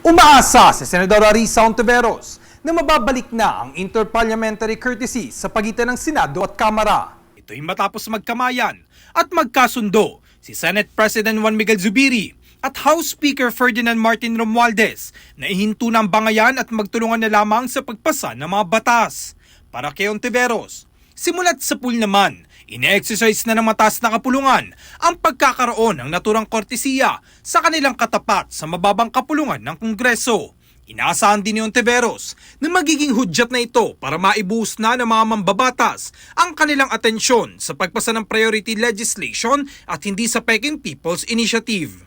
Umaasa si Senadora Risa Ontiveros na mababalik na ang interparliamentary courtesy sa pagitan ng Senado at Kamara. Ito'y matapos magkamayan at magkasundo si Senate President Juan Miguel Zubiri at House Speaker Ferdinand Martin Romualdez na ihinto ng bangayan at magtulungan na lamang sa pagpasa ng mga batas. Para kay Ontiveros, simulat sa pool naman, ine-exercise na ng mataas na kapulungan ang pagkakaroon ng naturang kortesiya sa kanilang katapat sa mababang kapulungan ng Kongreso. Inaasahan din ni Ontiveros na magiging hudyat na ito para maibuhos na ng mga mambabatas ang kanilang atensyon sa pagpasa ng priority legislation at hindi sa Peking People's Initiative.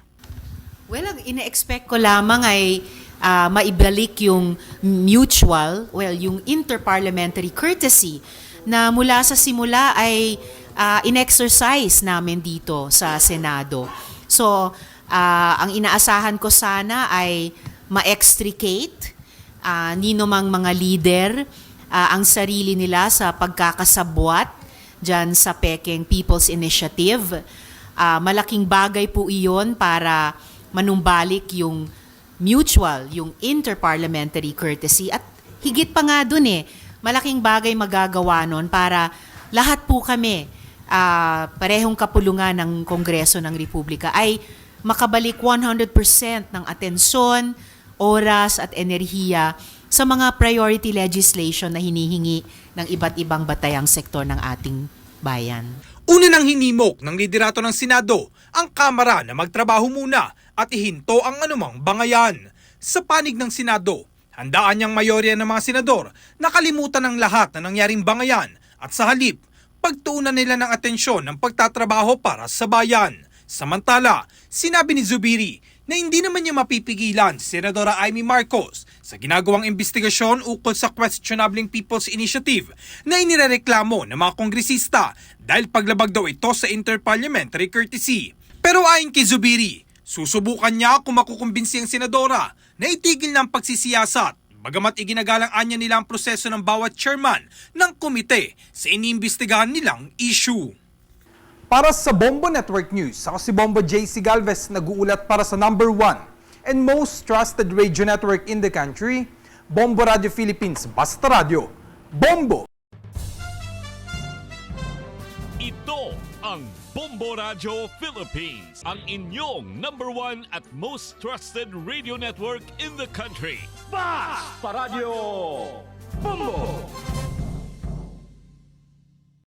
Well, ang ine-expect ko lamang ay ah, maibalik yung mutual, well, yung interparliamentary courtesy na mula sa simula ay ah, in-exercise namin dito sa Senado. So, ah, ang inaasahan ko sana ay ma-extricate ah, nino mang mga leader ah, ang sarili nila sa pagkakasabwat dyan sa Peking People's Initiative. Ah, malaking bagay po iyon para manumbalik yung mutual, yung interparliamentary courtesy at higit pa nga dun eh, malaking bagay magagawa nun para lahat po kami, ah, parehong kapulungan ng Kongreso ng Republika ay makabalik 100% ng atensyon, oras at enerhiya sa mga priority legislation na hinihingi ng iba't ibang batayang sektor ng ating bayan. Una nang hinimok ng liderato ng Senado ang Kamara na magtrabaho muna at ihinto ang anumang bangayan. Sa panig ng Senado, handaan niyang mayorya ng mga senador na kalimutan ang lahat na nangyaring bangayan at sa halip, pagtuunan nila ng atensyon ng pagtatrabaho para sa bayan. Samantala, sinabi ni Zubiri na hindi naman niya mapipigilan si Senadora Amy Marcos sa ginagawang investigasyon ukol sa questionabling People's Initiative na inirereklamo ng mga kongresista dahil paglabag daw ito sa interparliamentary courtesy. Pero ayon kay Zubiri, susubukan niya kung makukumbinsi ang senadora na itigil ng pagsisiyasat bagamat iginagalang anya nila ang proseso ng bawat chairman ng komite sa iniimbestigahan nilang issue. Para sa Bombo Network News, ako si Bombo JC Galvez nag-uulat para sa number one and most trusted radio network in the country, Bombo Radio Philippines, Basta Radio, Bombo! Ito ang Bombo Radio Philippines, ang inyong number one at most trusted radio network in the country. Basta Radio Bombo!